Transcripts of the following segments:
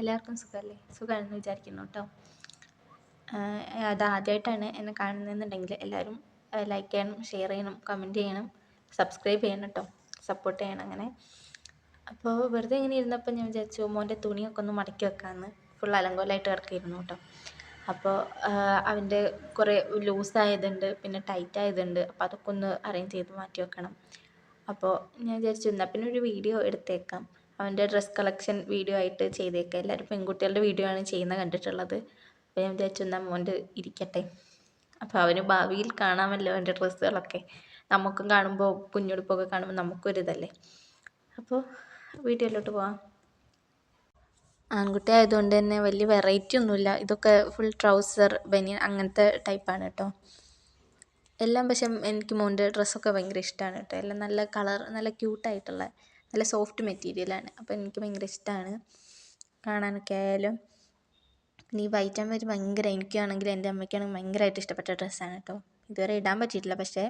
എല്ലാവർക്കും സുഖമല്ലേ സുഖമാണെന്ന് വിചാരിക്കുന്നു കേട്ടോ. അത് ആദ്യമായിട്ടാണ് എന്നെ കാണുന്നതെന്നുണ്ടെങ്കിൽ എല്ലാവരും ലൈക്ക് ചെയ്യണം ഷെയർ ചെയ്യണം കമന്റ് ചെയ്യണം സബ്സ്ക്രൈബ് ചെയ്യണം കേട്ടോ. സപ്പോർട്ട് ചെയ്യണം അങ്ങനെ. അപ്പോൾ വെറുതെ ഇങ്ങനെ ഇരുന്നപ്പോൾ ഞാൻ വിചാരിച്ചു മോന്റെ തുണിയൊക്കെ ഒന്ന് മടക്കി വെക്കാമെന്ന് ഫുൾ അലങ്കോലായിട്ട് കിടക്കിയിരുന്നു കേട്ടോ. അപ്പോൾ അവന്റെ കുറേ ലൂസായതുണ്ട് പിന്നെ ടൈറ്റ് ആയതുണ്ട്. അപ്പോൾ അതൊക്കെ ഒന്ന് അറേഞ്ച് ചെയ്ത് മാറ്റി വെക്കണം. അപ്പോൾ ഞാൻ വിചാരിച്ചു എന്നാൽ പിന്നെ ഒരു വീഡിയോ എടുത്തേക്കാം. അവന്റെ ഡ്രസ്സ് കളക്ഷൻ വീഡിയോ ആയിട്ട് ചെയ്തേക്കാം. എല്ലാവരും പെൺകുട്ടികളുടെ വീഡിയോ ആണ് ചെയ്യുന്നത് കണ്ടിട്ടുള്ളത്. അപ്പോൾ ഞാൻ വിചാരിച്ചു എന്നാൽ മോന്റെ ഇരിക്കട്ടെ. അപ്പോൾ അവന് ഭാവിയിൽ കാണാമല്ലോ അവന്റെ ഡ്രസ്സുകളൊക്കെ. നമുക്കും കാണുമ്പോൾ കുഞ്ഞുടുപ്പൊക്കെ കാണുമ്പോൾ നമുക്കൊരിതല്ലേ. അപ്പോൾ വീഡിയോയിലോട്ട് പോവാം. ആൺകുട്ടി ആയതുകൊണ്ട് തന്നെ വലിയ വെറൈറ്റി ഒന്നുമില്ല. ഇതൊക്കെ ഫുൾ ട്രൗസർ ബനിയൻ അങ്ങനത്തെ ടൈപ്പാണ് കേട്ടോ എല്ലാം പക്ഷെ എനിക്ക് മോന്റെ ഡ്രസ്സൊക്കെ ഭയങ്കര ഇഷ്ടമാണ് കേട്ടോ എല്ലാം നല്ല കളർ നല്ല ക്യൂട്ടായിട്ടുള്ള നല്ല സോഫ്റ്റ് മെറ്റീരിയലാണ് അപ്പോൾ എനിക്ക് ഭയങ്കര ഇഷ്ടമാണ് കാണാനൊക്കെ ആയാലും ഈ വൈറ്റ് ആൻഡ് വൈറ്റ് ഭയങ്കര എനിക്കാണെങ്കിലും എന്റെ അമ്മയ്ക്കാണെങ്കിൽ ഭയങ്കരമായിട്ട് ഇഷ്ടപ്പെട്ട ഡ്രസ്സാണ് കേട്ടോ ഇതുവരെ ഇടാൻ പറ്റിയിട്ടില്ല. പക്ഷേ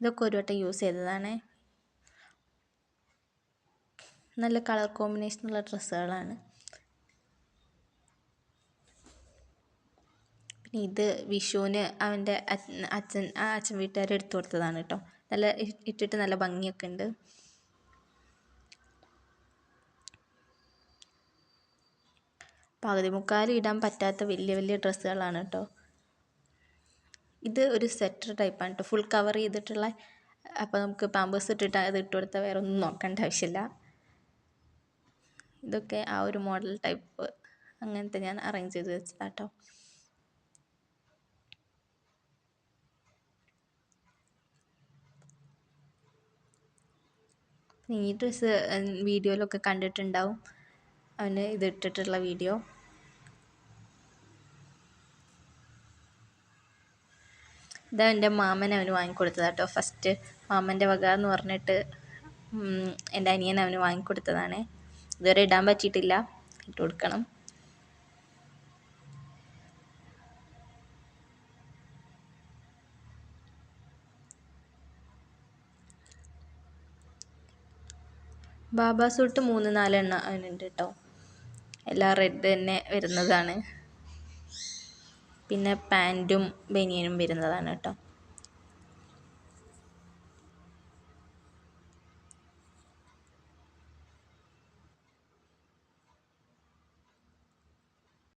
ഇതൊക്കെ ഒരു വട്ടം യൂസ് ചെയ്തതാണ്. നല്ല കളർ കോമ്പിനേഷനുള്ള ഡ്രസ്സുകളാണ് പിന്നെ ഇത് വിഷുവിന് അവന്റെ അച്ഛൻ ആ അച്ഛൻ വീട്ടുകാർ എടുത്തു കൊടുത്തതാണ് കേട്ടോ നല്ല ഇട്ടിട്ട് നല്ല ഭംഗിയൊക്കെ ഉണ്ട്. പകുതി മുക്കാലും ഇടാൻ പറ്റാത്ത വലിയ വലിയ ഡ്രസ്സുകളാണ് കേട്ടോ. ഇത് ഒരു സെറ്റർ ടൈപ്പാണ് കേട്ടോ. ഫുൾ കവർ ചെയ്തിട്ടുള്ള അപ്പോൾ നമുക്ക് പാമ്പേഴ്സ് ഇട്ടിട്ട് അത് ഇട്ട് കൊടുത്താൽ വേറെ ഒന്നും നോക്കേണ്ട ആവശ്യമില്ല. ഇതൊക്കെ ആ ഒരു മോഡൽ ടൈപ്പ് അങ്ങനത്തെ ഞാൻ അറേഞ്ച് ചെയ്ത് വെച്ചതാട്ടോ ഈ ഡ്രസ്സ് വീഡിയോയിലൊക്കെ കണ്ടിട്ടുണ്ടാവും. അവന് ഇതിട്ടിട്ടുള്ള വീഡിയോ. ഇതാ എന്റെ മാമൻ അവന് വാങ്ങിക്കൊടുത്തതാണ് കേട്ടോ. ഫസ്റ്റ് മാമന്റെ വക എന്ന് പറഞ്ഞിട്ട് എന്റെ അനിയൻ അവന് വാങ്ങിക്കൊടുത്തതാണ്. ഇതുവരെ ഇടാൻ പറ്റിയിട്ടില്ല. ഇട്ട് കൊടുക്കണം. ബാബാ സൂട്ട് മൂന്ന് നാലെണ്ണം അതിനുണ്ട് കേട്ടോ. എല്ലാം റെഡ് തന്നെ വരുന്നതാണ്. പിന്നെ പാന്റും ബനിയനും വരുന്നതാണ് കേട്ടോ.